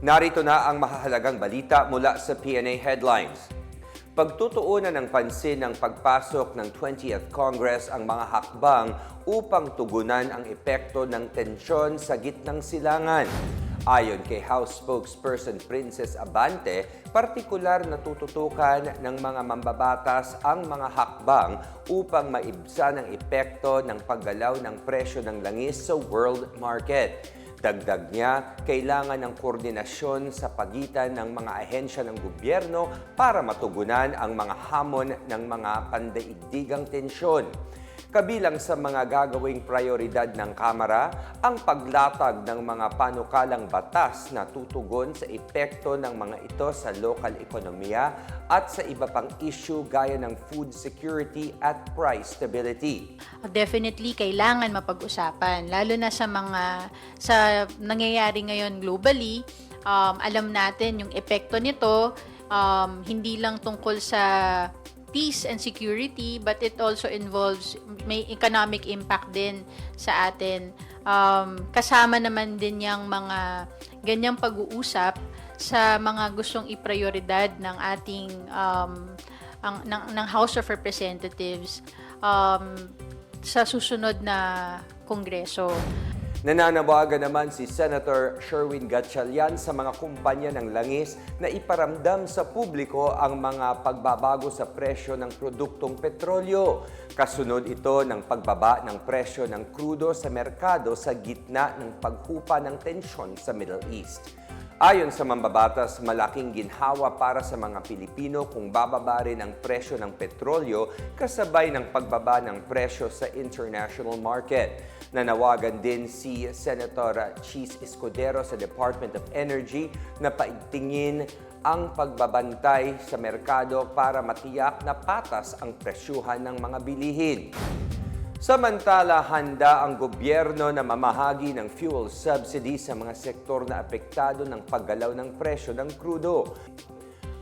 Narito na ang mahahalagang balita mula sa PNA Headlines. Pagtutuunan ng pansin ng pagpasok ng 20th Congress ang mga hakbang upang tugunan ang epekto ng tensyon sa gitnang silangan. Ayon kay House spokesperson Princess Abante, partikular na tututukan ng mga mambabatas ang mga hakbang upang maibsan ang epekto ng paggalaw ng presyo ng langis sa world market. Dagdag niya, kailangan ng koordinasyon sa pagitan ng mga ahensya ng gobyerno para matugunan ang mga hamon ng mga pandaigdigang tensyon. Kabilang sa mga gagawing prioridad ng Kamara, ang paglatag ng mga panukalang batas na tutugon sa epekto ng mga ito sa lokal ekonomiya at sa iba pang issue gaya ng food security at price stability. Definitely kailangan mapag-usapan lalo na sa mga sa nangyayari ngayon globally. Um, alam natin yung epekto nito um, hindi lang tungkol sa peace and security but it also involves may economic impact din sa atin. Um, kasama naman din yung mga ganyang pag-uusap sa mga gustong iprioridad ng ating um, ang, ng, ng House of Representatives um, sa susunod na kongreso. Nananawagan naman si Senator Sherwin Gatchalian sa mga kumpanya ng langis na iparamdam sa publiko ang mga pagbabago sa presyo ng produktong petrolyo. Kasunod ito ng pagbaba ng presyo ng krudo sa merkado sa gitna ng paghupa ng tensyon sa Middle East. Ayon sa mambabatas, malaking ginhawa para sa mga Pilipino kung bababa rin ang presyo ng petrolyo kasabay ng pagbaba ng presyo sa international market. Nanawagan din si Senator Cheese Escudero sa Department of Energy na paigtingin ang pagbabantay sa merkado para matiyak na patas ang presyuhan ng mga bilihin. Samantala, handa ang gobyerno na mamahagi ng fuel subsidy sa mga sektor na apektado ng paggalaw ng presyo ng krudo.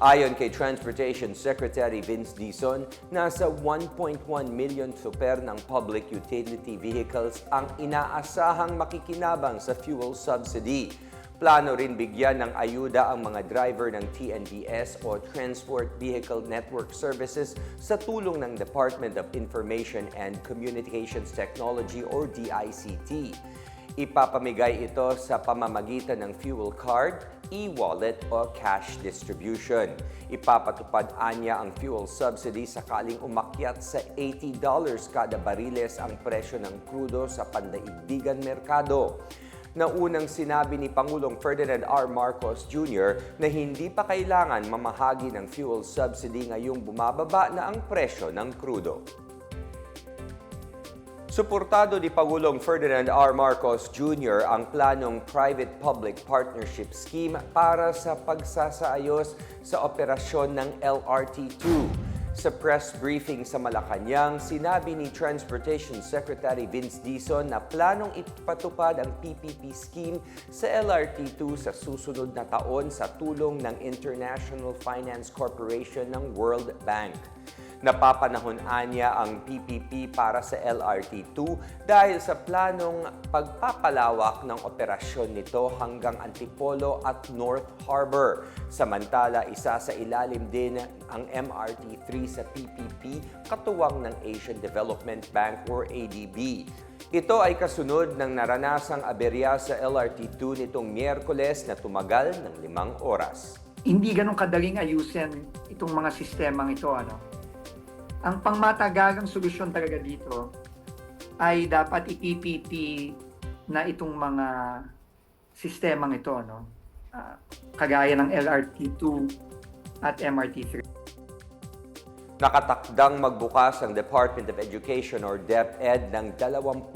Ayon kay Transportation Secretary Vince Dizon, nasa 1.1 million super ng public utility vehicles ang inaasahang makikinabang sa fuel subsidy. Plano rin bigyan ng ayuda ang mga driver ng TNVS o Transport Vehicle Network Services sa tulong ng Department of Information and Communications Technology or DICT. Ipapamigay ito sa pamamagitan ng fuel card, e-wallet o cash distribution. Ipapatupad anya ang fuel subsidy sakaling umakyat sa $80 kada bariles ang presyo ng krudo sa pandaigdigan merkado na unang sinabi ni Pangulong Ferdinand R. Marcos Jr. na hindi pa kailangan mamahagi ng fuel subsidy ngayong bumababa na ang presyo ng krudo. Suportado ni Pangulong Ferdinand R. Marcos Jr. ang planong Private-Public Partnership Scheme para sa pagsasaayos sa operasyon ng LRT-2. Sa press briefing sa Malacanang, sinabi ni Transportation Secretary Vince Dizon na planong ipatupad ang PPP scheme sa LRT2 sa susunod na taon sa tulong ng International Finance Corporation ng World Bank. Napapanahon anya ang PPP para sa LRT2 dahil sa planong pagpapalawak ng operasyon nito hanggang Antipolo at North Harbor. Samantala, isa sa ilalim din ang MRT3 sa PPP katuwang ng Asian Development Bank or ADB. Ito ay kasunod ng naranasang aberya sa LRT2 nitong Miyerkules na tumagal ng limang oras. hindi ganun kadaling ayusin itong mga sistemang ito. Ano? Ang pangmatagagang solusyon talaga dito ay dapat i-PPP na itong mga sistemang ito. No? Ah, kagaya ng LRT2 at MRT3. Nakatakdang magbukas ang Department of Education or DepEd ng 20,000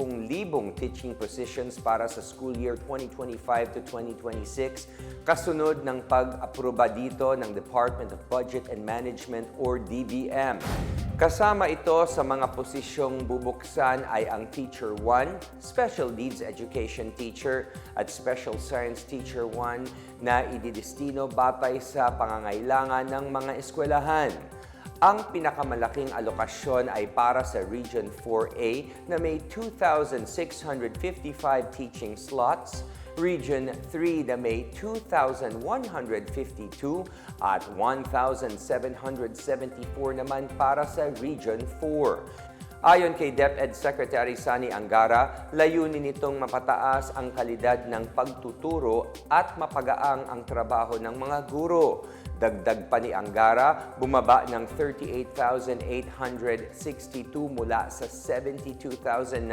teaching positions para sa school year 2025 to 2026 kasunod ng pag-aproba dito ng Department of Budget and Management or DBM. Kasama ito sa mga posisyong bubuksan ay ang Teacher 1, Special Needs Education Teacher at Special Science Teacher 1 na ididestino batay sa pangangailangan ng mga eskwelahan. Ang pinakamalaking alokasyon ay para sa Region 4A na may 2,655 teaching slots, Region 3 na may 2,152 at 1,774 naman para sa Region 4. Ayon kay DepEd Secretary Sani Angara, layunin nitong mapataas ang kalidad ng pagtuturo at mapagaang ang trabaho ng mga guro. Dagdag pa ni Angara, bumaba ng 38,862 mula sa 72,964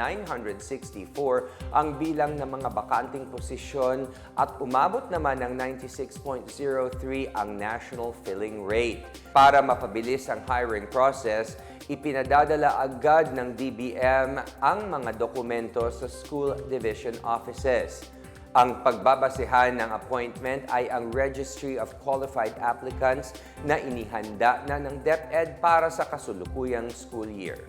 ang bilang ng mga bakanting posisyon at umabot naman ng 96.03 ang national filling rate. Para mapabilis ang hiring process, ipinadadala agad ng DBM ang mga dokumento sa school division offices. Ang pagbabasehan ng appointment ay ang Registry of Qualified Applicants na inihanda na ng DepEd para sa kasulukuyang school year.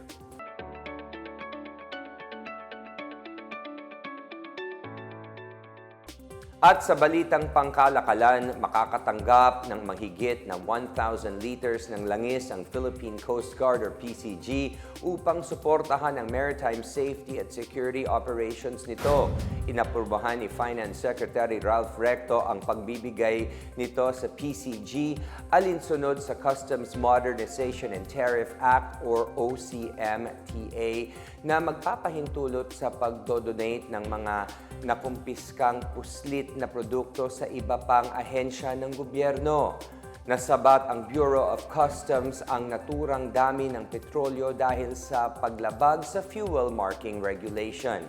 At sa balitang pangkalakalan, makakatanggap ng mahigit na 1,000 liters ng langis ang Philippine Coast Guard or PCG upang suportahan ang maritime safety at security operations nito. Inaprubahan ni Finance Secretary Ralph Recto ang pagbibigay nito sa PCG alinsunod sa Customs Modernization and Tariff Act or OCMTA na magpapahintulot sa pagdodonate ng mga nakumpiskang puslit na produkto sa iba pang ahensya ng gobyerno. Nasabat ang Bureau of Customs ang naturang dami ng petrolyo dahil sa paglabag sa fuel marking regulation.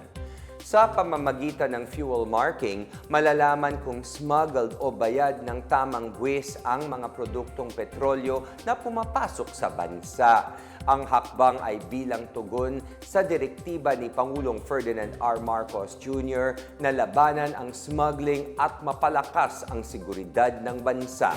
Sa pamamagitan ng fuel marking, malalaman kung smuggled o bayad ng tamang buwis ang mga produktong petrolyo na pumapasok sa bansa. Ang hakbang ay bilang tugon sa direktiba ni Pangulong Ferdinand R. Marcos Jr. na labanan ang smuggling at mapalakas ang seguridad ng bansa.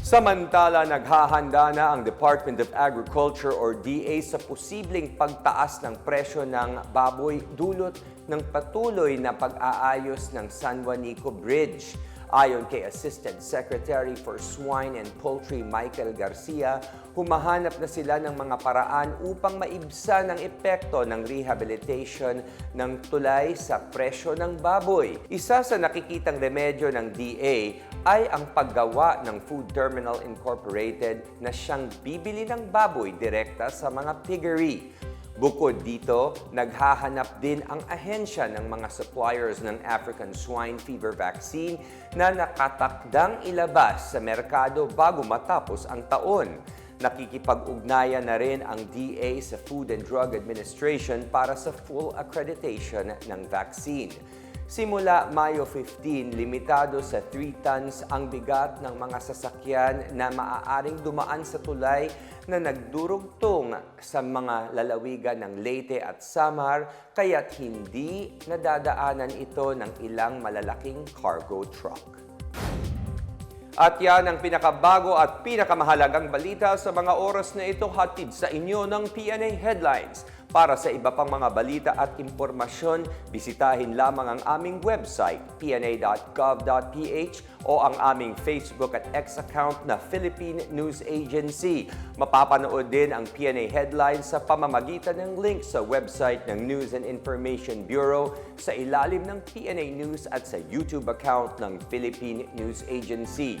Samantala, naghahanda na ang Department of Agriculture or DA sa posibleng pagtaas ng presyo ng baboy dulot ng patuloy na pag-aayos ng San Juanico Bridge. Ayon kay Assistant Secretary for Swine and Poultry Michael Garcia, humahanap na sila ng mga paraan upang maibsan ang epekto ng rehabilitation ng tulay sa presyo ng baboy. Isa sa nakikitang remedyo ng DA ay ang paggawa ng Food Terminal Incorporated na siyang bibili ng baboy direkta sa mga piggery. Bukod dito, naghahanap din ang ahensya ng mga suppliers ng African Swine Fever Vaccine na nakatakdang ilabas sa merkado bago matapos ang taon. Nakikipag-ugnayan na rin ang DA sa Food and Drug Administration para sa full accreditation ng vaccine. Simula Mayo 15, limitado sa 3 tons ang bigat ng mga sasakyan na maaaring dumaan sa tulay na nagdurugtong sa mga lalawigan ng Leyte at Samar kaya't hindi nadadaanan ito ng ilang malalaking cargo truck. At yan ang pinakabago at pinakamahalagang balita sa mga oras na ito hatid sa inyo ng PNA Headlines. Para sa iba pang mga balita at impormasyon, bisitahin lamang ang aming website, pna.gov.ph o ang aming Facebook at X account na Philippine News Agency. Mapapanood din ang PNA Headlines sa pamamagitan ng link sa website ng News and Information Bureau sa ilalim ng PNA News at sa YouTube account ng Philippine News Agency.